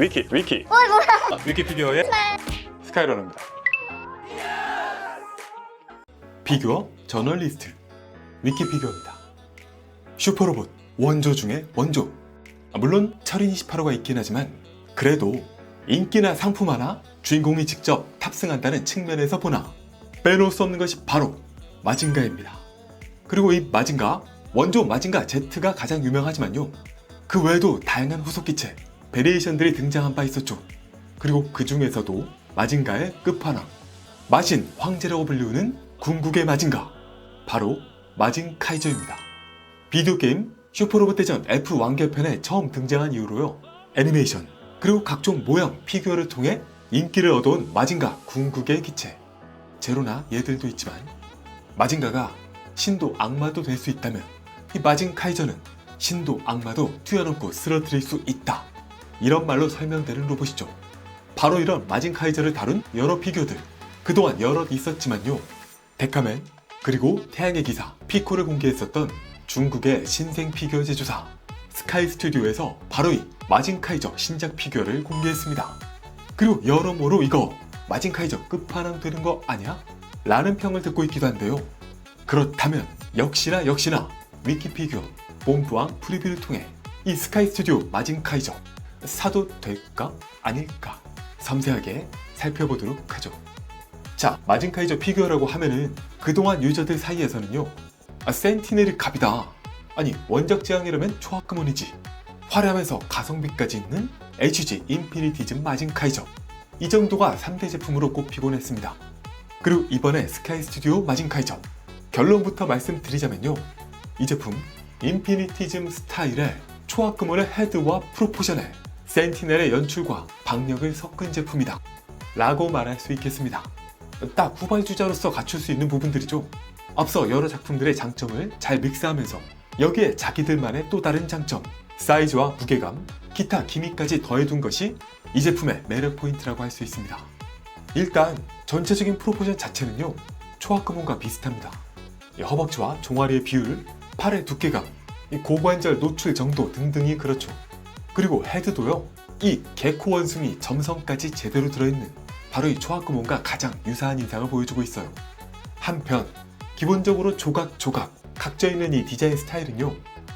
위키 위키 어이 뭐야? 아, 위키 피규어의 스카이러너입니다. 피규어 저널리스트 위키 피규어입니다. 슈퍼로봇 원조 중에 원조. 아, 물론 철인 28호가 있긴 하지만 그래도 인기나 상품 하나 주인공이 직접 탑승한다는 측면에서 보나 빼놓을 수 없는 것이 바로 마징가입니다. 그리고 이 마징가 원조 마징가 Z가 가장 유명하지만요. 그 외에도 다양한 후속 기체 베리에이션들이 등장한 바 있었죠. 그리고 그 중에서도 마징가의 끝판왕 마신 황제라고 불리우는 궁극의 마징가 바로 마징 카이저입니다. 비디오 게임 슈퍼로봇 대전 F 완결편에 처음 등장한 이후로요 애니메이션 그리고 각종 모형 피규어를 통해 인기를 얻어온 마징가 궁극의 기체 제로나 얘들도 있지만 마징가가 신도 악마도 될 수 있다면 이 마징 카이저는 신도 악마도 뛰어넘고 쓰러뜨릴 수 있다 이런 말로 설명되는 로봇이죠. 바로 이런 마징 카이저를 다룬 여러 피규어들 그동안 여럿 있었지만요 데카맨 그리고 태양의 기사 피코를 공개했었던 중국의 신생 피규어 제조사 스카이 스튜디오에서 바로 이 마징 카이저 신작 피규어를 공개했습니다. 그리고 여러모로 이거 마징 카이저 끝판왕 되는 거 아니야? 라는 평을 듣고 있기도 한데요. 그렇다면 역시나 역시나 위키 피규어 봄부왕 프리뷰를 통해 이 스카이 스튜디오 마징 카이저 사도 될까 아닐까 섬세하게 살펴보도록 하죠. 자, 마징카이저 피규어라고 하면은 그동안 유저들 사이에서는요. 아, 센티넬이 갑이다. 아니, 원작 지향이라면 초합금원이지. 화려하면서 가성비까지 있는 HG 인피니티즘 마징카이저. 이 정도가 3대 제품으로 꼽히곤 했습니다. 그리고 이번에 스카이 스튜디오 마징카이저. 결론부터 말씀드리자면요. 이 제품 인피니티즘 스타일의 초합금원의 헤드와 프로포션에 센티넬의 연출과 박력을 섞은 제품이다. 라고 말할 수 있겠습니다. 딱 후발주자로서 갖출 수 있는 부분들이죠. 앞서 여러 작품들의 장점을 잘 믹스하면서 여기에 자기들만의 또 다른 장점, 사이즈와 무게감, 기타 기미까지 더해둔 것이 이 제품의 매력 포인트라고 할 수 있습니다. 일단 전체적인 프로포션 자체는요 초합금원과 비슷합니다. 이 허벅지와 종아리의 비율, 팔의 두께감, 이 고관절 노출 정도 등등이 그렇죠. 그리고 헤드도요 이 개코 원숭이 점성까지 제대로 들어있는 바로 이 초합금원과 가장 유사한 인상을 보여주고 있어요. 한편 기본적으로 조각조각 각져 있는 이 디자인 스타일은요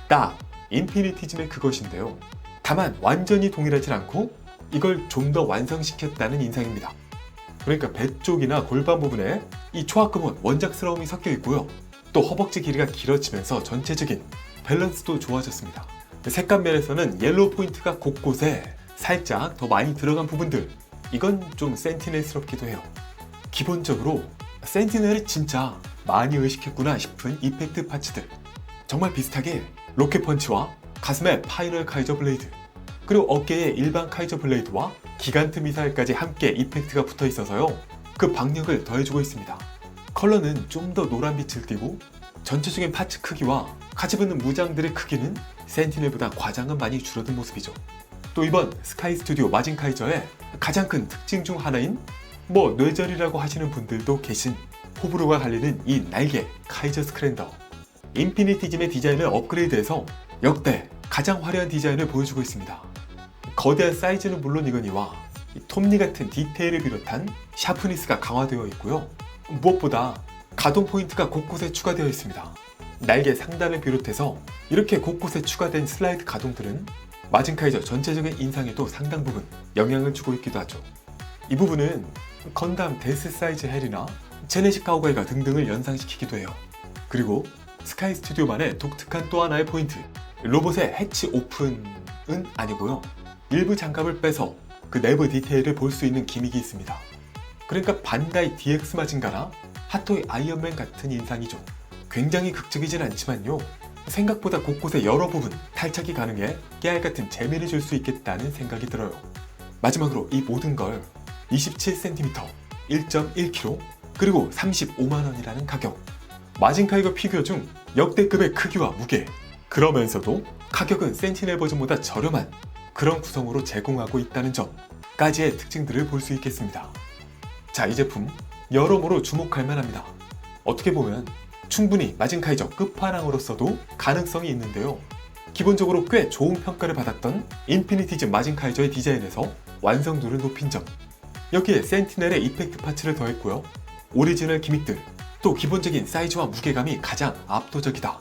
딱 인피니티즘의 그것인데요. 다만 완전히 동일하진 않고 이걸 좀 더 완성시켰다는 인상입니다. 그러니까 배 쪽이나 골반 부분에 이 초합금원 원작스러움이 섞여 있고요. 또 허벅지 길이가 길어지면서 전체적인 밸런스도 좋아졌습니다. 색감 면에서는 옐로우 포인트가 곳곳에 살짝 더 많이 들어간 부분들. 이건 좀 센티넬스럽기도 해요. 기본적으로 센티넬이 진짜 많이 의식했구나 싶은 이펙트 파츠들. 정말 비슷하게 로켓 펀치와 가슴에 파이널 카이저 블레이드 그리고 어깨에 일반 카이저 블레이드와 기간트 미사일까지 함께 이펙트가 붙어 있어서요. 그 박력을 더해주고 있습니다. 컬러는 좀 더 노란 빛을 띠고 전체적인 파츠 크기와 같이 붙는 무장들의 크기는 센티넬보다 과장은 많이 줄어든 모습이죠 또 이번 스카이 스튜디오 마징 카이저의 가장 큰 특징 중 하나인 뭐 뇌절이라고 하시는 분들도 계신 호불호가 갈리는 이 날개 카이저 스크랜더 인피니티즘의 디자인을 업그레이드해서 역대 가장 화려한 디자인을 보여주고 있습니다. 거대한 사이즈는 물론 이거니와 이 톱니 같은 디테일을 비롯한 샤프니스가 강화되어 있고요. 무엇보다 가동 포인트가 곳곳에 추가되어 있습니다. 날개 상단을 비롯해서 이렇게 곳곳에 추가된 슬라이드 가동들은 마징카이저 전체적인 인상에도 상당 부분 영향을 주고 있기도 하죠. 이 부분은 건담 데스 사이즈 헬이나 제네식 가오가이가 등등을 연상시키기도 해요. 그리고 스카이 스튜디오만의 독특한 또 하나의 포인트 로봇의 해치 오픈은 아니고요. 일부 장갑을 빼서 그 내부 디테일을 볼 수 있는 기믹이 있습니다. 그러니까 반다이 DX 마징가나 핫토이 아이언맨 같은 인상이죠. 굉장히 극적이진 않지만요. 생각보다 곳곳에 여러 부분 탈착이 가능해 깨알 같은 재미를 줄 수 있겠다는 생각이 들어요. 마지막으로 이 모든 걸 27cm, 1.1kg, 그리고 35만원이라는 가격. 마징카이거 피규어 중 역대급의 크기와 무게, 그러면서도 가격은 센티넬 버전보다 저렴한 그런 구성으로 제공하고 있다는 점까지의 특징들을 볼 수 있겠습니다. 자, 이 제품 여러모로 주목할 만합니다. 어떻게 보면 충분히 마징카이저 끝판왕으로서도 가능성이 있는데요. 기본적으로 꽤 좋은 평가를 받았던 인피니티즈 마징카이저의 디자인에서 완성도를 높인 점 여기에 센티넬의 이펙트 파츠를 더했고요 오리지널 기믹들 또 기본적인 사이즈와 무게감이 가장 압도적이다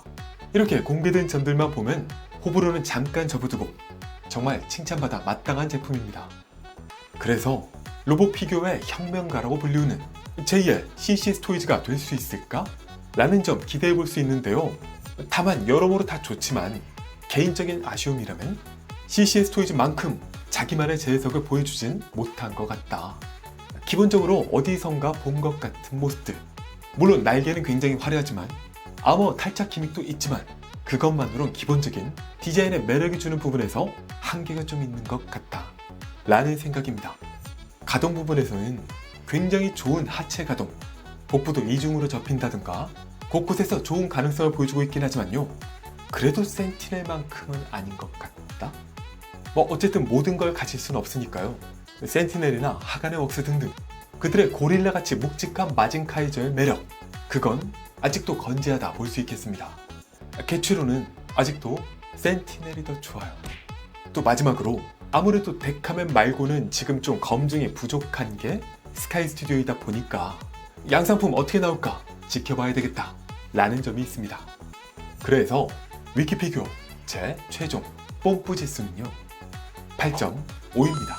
이렇게 공개된 점들만 보면 호불호는 잠깐 접어두고 정말 칭찬받아 마땅한 제품입니다 그래서 로봇 피규어의 혁명가라고 불리우는 제2의 CC 스토이즈가 될 수 있을까? 라는 점 기대해 볼 수 있는데요. 다만 여러모로 다 좋지만 개인적인 아쉬움이라면 CC 스토이즈만큼 자기만의 재해석을 보여주진 못한 것 같다. 기본적으로 어디선가 본 것 같은 모습들. 물론 날개는 굉장히 화려하지만 아머 탈착 기믹도 있지만 그것만으론 기본적인 디자인의 매력이 주는 부분에서 한계가 좀 있는 것 같다. 라는 생각입니다. 가동 부분에서는 굉장히 좋은 하체 가동, 복부도 이중으로 접힌다든가 곳곳에서 좋은 가능성을 보여주고 있긴 하지만요. 그래도 센티넬만큼은 아닌 것 같다. 뭐 어쨌든 모든 걸 가질 수는 없으니까요. 센티넬이나 하간의 웍스 등등 그들의 고릴라같이 묵직한 마징카이저의 매력 그건 아직도 건재하다 볼 수 있겠습니다. 개취로는 아직도 센티넬이 더 좋아요. 또 마지막으로 아무래도 데카맨 말고는 지금 좀 검증이 부족한 게 스카이 스튜디오이다 보니까 양상품 어떻게 나올까 지켜봐야 되겠다 라는 점이 있습니다. 그래서 위키피규어 제 최종 뽐뿌 지수는요 8.5입니다.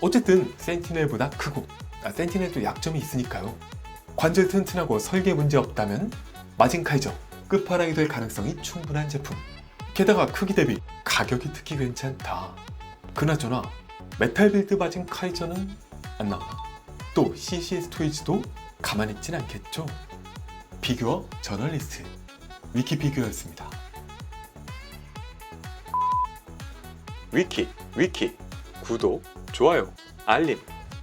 어쨌든 센티넬보다 크고 아, 센티넬도 약점이 있으니까요. 관절 튼튼하고 설계 문제 없다면 마징카이저 끝판왕이 될 가능성이 충분한 제품. 게다가 크기 대비 가격이 특히 괜찮다. 그나저나 메탈 빌드 마징 카이저는 안 나오나? 또 CC 스토이지도 가만히 있진 않겠죠? 피규어 저널리스트 위키피규어였습니다. 위키, 위키. 구독, 좋아요, 알림.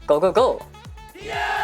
고고고! Yeah!